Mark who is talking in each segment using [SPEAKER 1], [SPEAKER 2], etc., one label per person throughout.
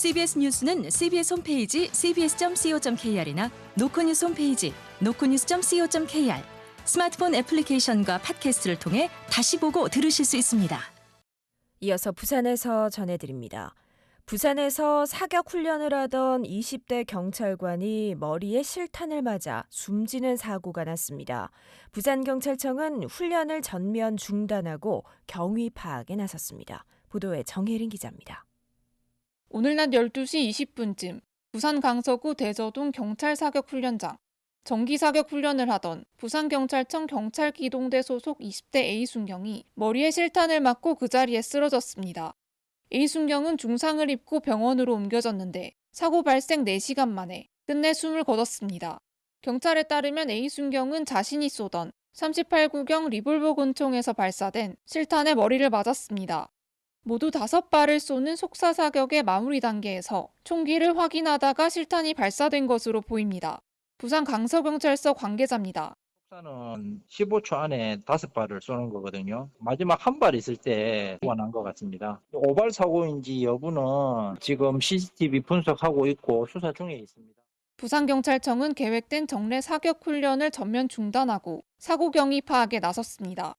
[SPEAKER 1] CBS 뉴스는 CBS 홈페이지 cbs.co.kr이나 노코뉴스 홈페이지 노코뉴스.co.kr 스마트폰 애플리케이션과 팟캐스트를 통해 다시 보고 들으실 수 있습니다.
[SPEAKER 2] 이어서 부산에서 전해드립니다. 부산에서 사격 훈련을 하던 20대 경찰관이 머리에 실탄을 맞아 숨지는 사고가 났습니다. 부산경찰청은 훈련을 전면 중단하고 경위 파악에 나섰습니다. 보도에 정혜린 기자입니다.
[SPEAKER 3] 오늘 낮 12시 20분쯤 부산 강서구 대저동 경찰 사격 훈련장 정기 사격 훈련을 하던 부산경찰청 경찰기동대 소속 20대 A순경이 머리에 실탄을 맞고 그 자리에 쓰러졌습니다. A순경은 중상을 입고 병원으로 옮겨졌는데 사고 발생 4시간 만에 끝내 숨을 거뒀습니다. 경찰에 따르면 A순경은 자신이 쏘던 38구경 리볼버 권총에서 발사된 실탄에 머리를 맞았습니다. 모두 다섯 발을 쏘는 속사 사격의 마무리 단계에서 총기를 확인하다가 실탄이 발사된 것으로 보입니다. 부산 강서경찰서 관계자입니다.
[SPEAKER 4] 속사는 15초 안에 다섯 발을 쏘는 거거든요. 마지막 한 발 있을 때 원한 것 같습니다. 오발 사고인지 여부는 지금 CCTV 분석하고 있고 수사 중에 있습니다.
[SPEAKER 3] 부산경찰청은 계획된 정례 사격 훈련을 전면 중단하고 사고 경위 파악에 나섰습니다.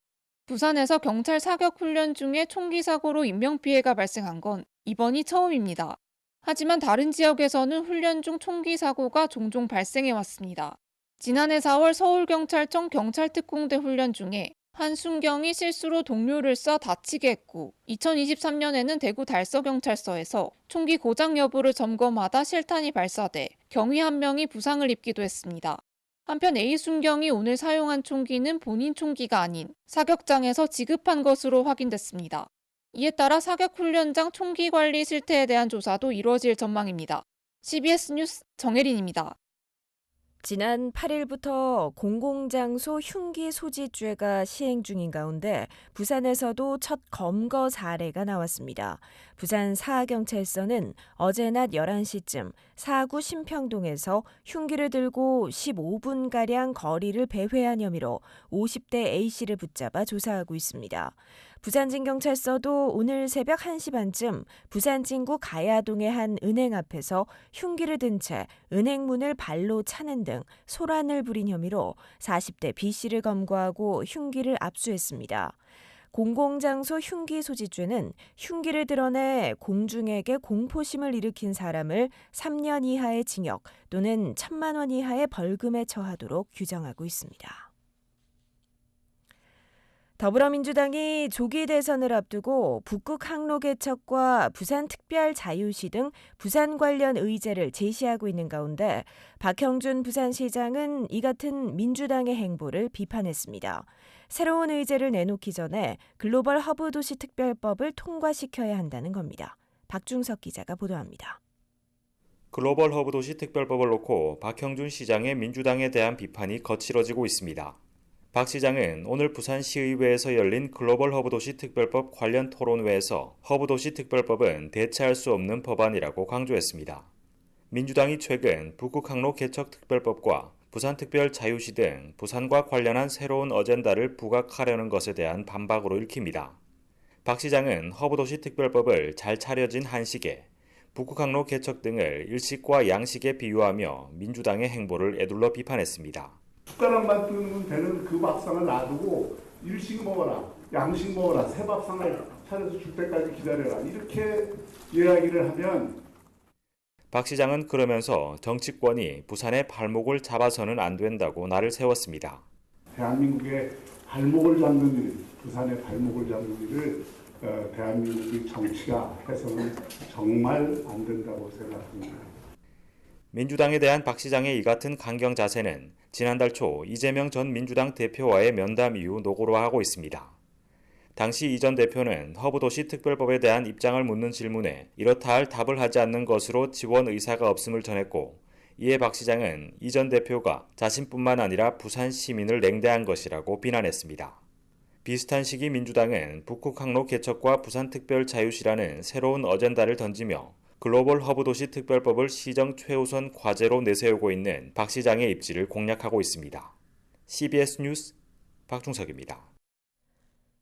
[SPEAKER 3] 부산에서 경찰 사격 훈련 중에 총기 사고로 인명피해가 발생한 건 이번이 처음입니다. 하지만 다른 지역에서는 훈련 중 총기 사고가 종종 발생해 왔습니다. 지난해 4월 서울경찰청 경찰특공대 훈련 중에 한순경이 실수로 동료를 쏴 다치게 했고 2023년에는 대구 달서경찰서에서 총기 고장 여부를 점검하다 실탄이 발사돼 경위 한 명이 부상을 입기도 했습니다. 한편 A순경이 오늘 사용한 총기는 본인 총기가 아닌 사격장에서 지급한 것으로 확인됐습니다. 이에 따라 사격 훈련장 총기 관리 실태에 대한 조사도 이루어질 전망입니다. CBS 뉴스 정혜린입니다.
[SPEAKER 2] 지난 8일부터 공공장소 흉기 소지죄가 시행 중인 가운데 부산에서도 첫 검거 사례가 나왔습니다. 부산 사경찰서는 어제 낮 11시쯤 사구 신평동에서 흉기를 들고 15분가량 거리를 배회한 혐의로 50대 A씨를 붙잡아 조사하고 있습니다. 부산진경찰서도 오늘 새벽 1시 반쯤 부산 진구 가야동의 한 은행 앞에서 흉기를 든 채 은행 문을 발로 차는 등 소란을 부린 혐의로 40대 B씨를 검거하고 흉기를 압수했습니다. 공공장소 흉기 소지죄는 흉기를 드러내 공중에게 공포심을 일으킨 사람을 3년 이하의 징역 또는 1천만 원 이하의 벌금에 처하도록 규정하고 있습니다. 더불어민주당이 조기 대선을 앞두고 북극 항로 개척과 부산 특별 자유시 등 부산 관련 의제를 제시하고 있는 가운데 박형준 부산시장은 이 같은 민주당의 행보를 비판했습니다. 새로운 의제를 내놓기 전에 글로벌 허브 도시 특별법을 통과시켜야 한다는 겁니다. 박중석 기자가 보도합니다.
[SPEAKER 5] 글로벌 허브 도시 특별법을 놓고 박형준 시장의 민주당에 대한 비판이 거칠어지고 있습니다. 박 시장은 오늘 부산시의회에서 열린 글로벌 허브도시 특별법 관련 토론회에서 허브도시 특별법은 대체할 수 없는 법안이라고 강조했습니다. 민주당이 최근 북극 항로 개척 특별법과 부산특별 자유시 등 부산과 관련한 새로운 어젠다를 부각하려는 것에 대한 반박으로 읽힙니다. 박 시장은 허브도시 특별법을 잘 차려진 한식에 북극항로 개척 등을 일식과 양식에 비유하며 민주당의 행보를 애둘러 비판했습니다.
[SPEAKER 6] 숟가락만 뜨면 되는 그 밥상을 놔두고 일식 먹어라, 양식 먹어라, 새 밥상을 차려서 줄 때까지 기다려라. 이렇게 이야기를 하면
[SPEAKER 5] 박 시장은 그러면서 정치권이 부산의 발목을 잡아서는 안 된다고 날을 세웠습니다.
[SPEAKER 6] 대한민국의 발목을 잡는 일, 부산의 발목을 잡는 일을 어, 대한민국의 정치가 해서는 정말 안 된다고 생각합니다.
[SPEAKER 5] 민주당에 대한 박 시장의 이 같은 강경 자세는 지난달 초 이재명 전 민주당 대표와의 면담 이후 노고로하고 있습니다. 당시 이 전 대표는 허브도시 특별법에 대한 입장을 묻는 질문에 이렇다 할 답을 하지 않는 것으로 지원 의사가 없음을 전했고 이에 박 시장은 이 전 대표가 자신뿐만 아니라 부산 시민을 냉대한 것이라고 비난했습니다. 비슷한 시기 민주당은 북극항로 개척과 부산특별자유시라는 새로운 어젠다를 던지며 글로벌 허브 도시 특별법을 시정 최우선 과제로 내세우고 있는 박 시장의 입지를 공략하고 있습니다. CBS 뉴스 박중석입니다.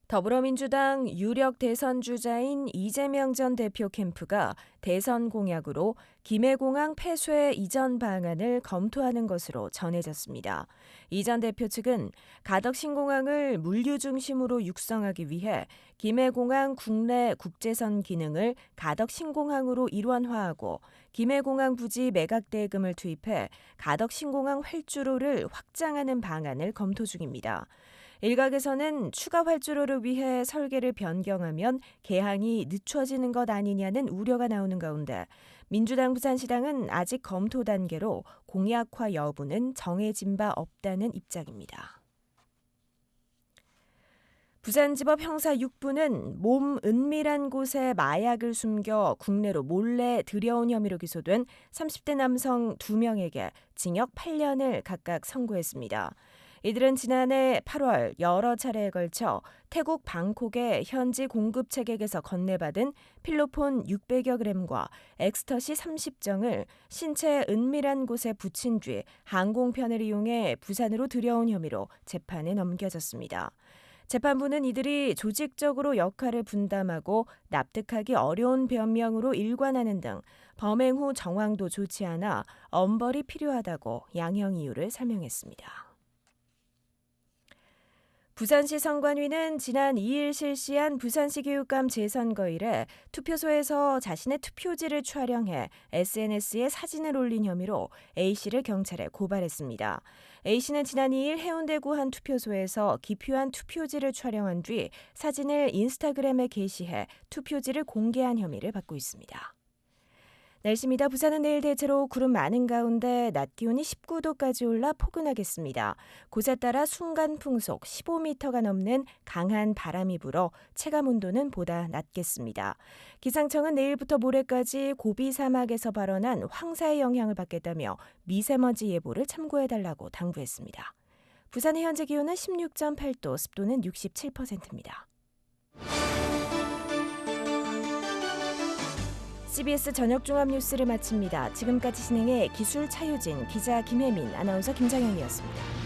[SPEAKER 2] 더불어민주당 유력 대선 주자인 이재명 전 대표 캠프가 대선 공약으로 김해공항 폐쇄 이전 방안을 검토하는 것으로 전해졌습니다. 이 전 대표 측은 가덕 신공항을 물류 중심으로 육성하기 위해 김해공항 국내 국제선 기능을 가덕 신공항으로 일원화하고 김해공항 부지 매각 대금을 투입해 가덕 신공항 활주로를 확장하는 방안을 검토 중입니다. 일각에서는 추가 활주로를 위해 설계를 변경하면 개항이 늦춰지는 것 아니냐는 우려가 나오는 가운데 민주당 부산시당은 아직 검토 단계로 공약화 여부는 정해진 바 없다는 입장입니다. 부산지법 형사 6부는 몸 은밀한 곳에 마약을 숨겨 국내로 몰래 들여온 혐의로 기소된 30대 남성 2명에게 징역 8년을 각각 선고했습니다. 이들은 지난해 8월 여러 차례에 걸쳐 태국 방콕의 현지 공급 체객에서 건네받은 필로폰 600여 그램과 엑스터시 30정을 신체 은밀한 곳에 붙인 뒤 항공편을 이용해 부산으로 들여온 혐의로 재판에 넘겨졌습니다. 재판부는 이들이 조직적으로 역할을 분담하고 납득하기 어려운 변명으로 일관하는 등 범행 후 정황도 좋지 않아 엄벌이 필요하다고 양형 이유를 설명했습니다. 부산시 선관위는 지난 2일 실시한 부산시 교육감 재선거 일에 투표소에서 자신의 투표지를 촬영해 SNS에 사진을 올린 혐의로 A씨를 경찰에 고발했습니다. A씨는 지난 2일 해운대구 한 투표소에서 기표한 투표지를 촬영한 뒤 사진을 인스타그램에 게시해 투표지를 공개한 혐의를 받고 있습니다. 날씨입니다. 부산은 내일 대체로 구름 많은 가운데 낮 기온이 19도까지 올라 포근하겠습니다. 곳에 따라 순간 풍속 15m가 넘는 강한 바람이 불어 체감 온도는 보다 낮겠습니다. 기상청은 내일부터 모레까지 고비 사막에서 발원한 황사의 영향을 받겠다며 미세먼지 예보를 참고해 달라고 당부했습니다. 부산의 현재 기온은 16.8도, 습도는 67%입니다. CBS 저녁 종합 뉴스를 마칩니다. 지금까지 진행해 기술 차유진, 기자 김혜민, 아나운서 김장현이었습니다.